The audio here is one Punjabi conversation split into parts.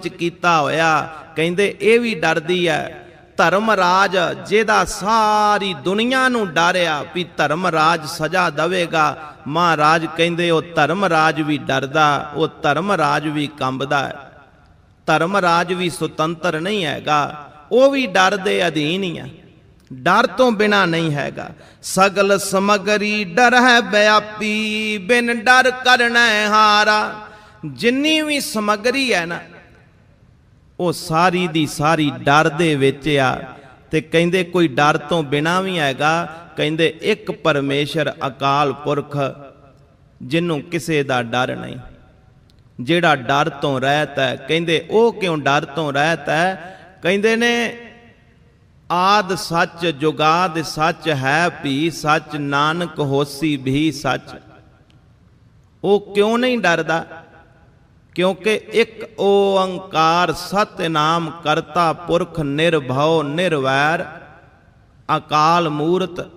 ਚ ਕੀਤਾ ਹੋਇਆ। ਕਹਿੰਦੇ, ਇਹ ਵੀ ਡਰਦੀ ਹੈ ਧਰਮ ਰਾਜ ਜਿਹਦਾ ਸਾਰੀ ਦੁਨੀਆ ਨੂੰ ਡਰਿਆ ਵੀ ਧਰਮ ਰਾਜ ਸਜ਼ਾ ਦੇਵੇਗਾ। ਮਹਾਰਾਜ ਕਹਿੰਦੇ, ਉਹ ਧਰਮ ਰਾਜ ਵੀ ਡਰਦਾ, ਉਹ ਧਰਮ ਰਾਜ ਵੀ ਕੰਬਦਾ ਹੈ ਧਰਮ ਰਾਜ ਵੀ ਸੁਤੰਤਰ ਨਹੀਂ ਹੈਗਾ, ਉਹ ਵੀ ਡਰ ਦੇ ਅਧੀਨ ਹੀ ਆ ਡਰ ਤੋਂ ਬਿਨਾ ਨਹੀਂ ਹੈਗਾ। ਸਗਲ ਸਮਗਰੀ ਡਰ ਹੈ ਬਿਆਪੀ ਬਿਨ ਡਰ ਕਰਨਾ ਹਾਰਾ। ਜਿੰਨੀ ਵੀ ਸਮਗਰੀ ਹੈ ਨਾ ਉਹ ਸਾਰੀ ਦੀ ਸਾਰੀ ਡਰ ਦੇ ਵਿੱਚ ਆ ਤੇ ਕਹਿੰਦੇ ਕੋਈ ਡਰ ਤੋਂ ਬਿਨਾ ਵੀ ਹੈਗਾ, ਕਹਿੰਦੇ ਇੱਕ ਪਰਮੇਸ਼ਰ ਅਕਾਲ ਪੁਰਖ ਜਿਹਨੂੰ ਕਿਸੇ ਦਾ ਡਰ ਨਹੀਂ। ਜਿਹੜਾ ਡਰ ਤੋਂ ਰਹਿਤ ਹੈ, ਕਹਿੰਦੇ ਉਹ ਕਿਉਂ ਡਰ ਤੋਂ ਰਹਿਤ ਹੈ? ਕਹਿੰਦੇ ਨੇ, ਆਦ ਸੱਚ ਜੁਗਾਦ ਸੱਚ ਹੈ ਭੀ ਸੱਚ, ਨਾਨਕ ਹੋਸੀ ਭੀ ਸੱਚ। ਉਹ ਕਿਉਂ ਨਹੀਂ ਡਰਦਾ? ਕਿਉਂਕਿ ਇੱਕ ਓੰਕਾਰ ਸਤਿਨਾਮ ਕਰਤਾ ਪੁਰਖ ਨਿਰਭਉ ਨਿਰਵੈਰ, ਅਕਾਲ ਮੂਰਤ,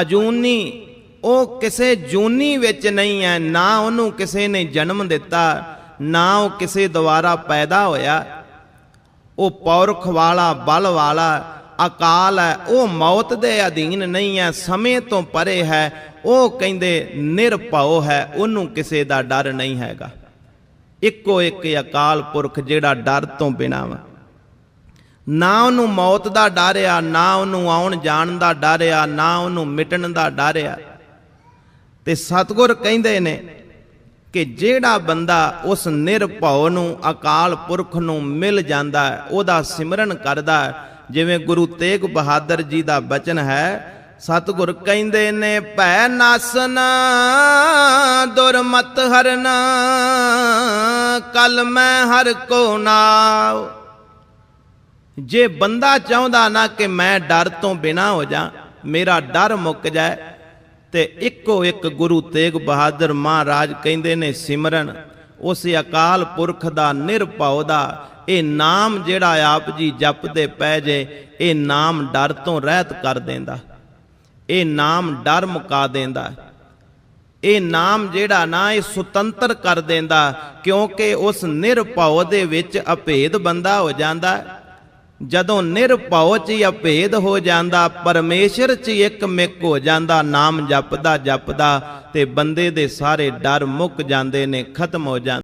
ਅਜੂਨੀ, ਉਹ ਕਿਸੇ ਜੂਨੀ ਵਿੱਚ ਨਹੀਂ ਹੈ, ਨਾ ਉਹਨੂੰ ਕਿਸੇ ਨੇ ਜਨਮ ਦਿੱਤਾ, ਨਾ ਉਹ ਕਿਸੇ ਦੁਆਰਾ ਪੈਦਾ ਹੋਇਆ। ਉਹ ਪੌਰਖ ਵਾਲਾ, ਬਲ ਵਾਲਾ, ਅਕਾਲ ਹੈ, ਉਹ ਮੌਤ ਦੇ ਅਧੀਨ ਨਹੀਂ ਹੈ, ਸਮੇਂ ਤੋਂ ਪਰੇ ਹੈ, ਉਹ ਕਹਿੰਦੇ ਨਿਰਭਉ ਹੈ, ਉਹਨੂੰ ਕਿਸੇ ਦਾ ਡਰ ਨਹੀਂ ਹੈਗਾ। ਇੱਕੋ ਇੱਕ ਅਕਾਲ ਪੁਰਖ ਜਿਹੜਾ ਡਰ ਤੋਂ ਬਿਨਾ ਵਾ। ਨਾ ਉਹਨੂੰ ਮੌਤ ਦਾ ਡਰ ਆ, ਨਾ ਉਹਨੂੰ ਆਉਣ ਜਾਣ ਦਾ ਡਰ ਆ, ਨਾ ਉਹਨੂੰ ਮਿਟਣ ਦਾ ਡਰ ਆ। ਤੇ ਸਤਿਗੁਰ ਕਹਿੰਦੇ ਨੇ ਕਿ ਜਿਹੜਾ ਬੰਦਾ ਉਸ ਨਿਰਭਉ ਨੂੰ, ਅਕਾਲ ਪੁਰਖ ਨੂੰ ਮਿਲ ਜਾਂਦਾ ਉਹਦਾ ਸਿਮਰਨ ਕਰਦਾ ਜਿਵੇਂ ਗੁਰੂ ਤੇਗ ਬਹਾਦਰ ਜੀ ਦਾ ਬਚਨ ਹੈ ਸਤਿਗੁਰ ਕਹਿੰਦੇ ਨੇ, ਭੈ ਨਾਸਨ, ਦੁਰਮਤ ਹਰਨ, ਕਲ ਮੈਂ ਹਰ ਕੋ ਨਾਉ। ਜੇ ਬੰਦਾ ਚਾਹੁੰਦਾ ਨਾ ਕਿ ਮੈਂ ਡਰ ਤੋਂ ਬਿਨਾ ਹੋ ਜਾ, ਮੇਰਾ ਡਰ ਮੁੱਕ ਜਾਏ, ਤੇ ਇੱਕੋ ਇੱਕ ਗੁਰੂ ਤੇਗ ਬਹਾਦਰ ਮਹਾਰਾਜ ਕਹਿੰਦੇ ਨੇ, ਸਿਮਰਨ, ਉਸ ਅਕਾਲ ਪੁਰਖ ਦਾ ਨਿਰਭਉ ਦਾ, ਇਹ ਨਾਮ ਜਿਹੜਾ ਆਪ ਜੀ ਜਪਦੇ ਪੈ ਜੇ, ਇਹ ਨਾਮ ਡਰ ਤੋਂ ਰਹਿਤ ਕਰ ਦਿੰਦਾ। ਇਹ ਨਾਮ ਡਰ ਮੁਕਾ ਦਿੰਦਾ ਇਹ ਨਾਮ ਜਿਹੜਾ ਨਾ, ਇਹ ਸੁਤੰਤਰ ਕਰ ਦਿੰਦਾ ਕਿਉਂਕਿ ਉਸ ਨਿਰਭਉ ਦੇ ਵਿੱਚ ਅਭੇਦ ਬੰਦਾ ਹੋ ਜਾਂਦਾ ਜਦੋਂ ਨਿਰਭਉ ਚ ਹੀ ਅਭੇਦ ਹੋ ਜਾਂਦਾ, ਪਰਮੇਸ਼ਰ ਚ ਹੀ ਇੱਕ ਮਿਕ ਹੋ ਜਾਂਦਾ, ਨਾਮ ਜਪਦਾ ਜਪਦਾ ਤੇ ਬੰਦੇ ਦੇ ਸਾਰੇ ਡਰ ਮੁੱਕ ਜਾਂਦੇ ਨੇ, ਖਤਮ ਹੋ ਜਾਂਦੇ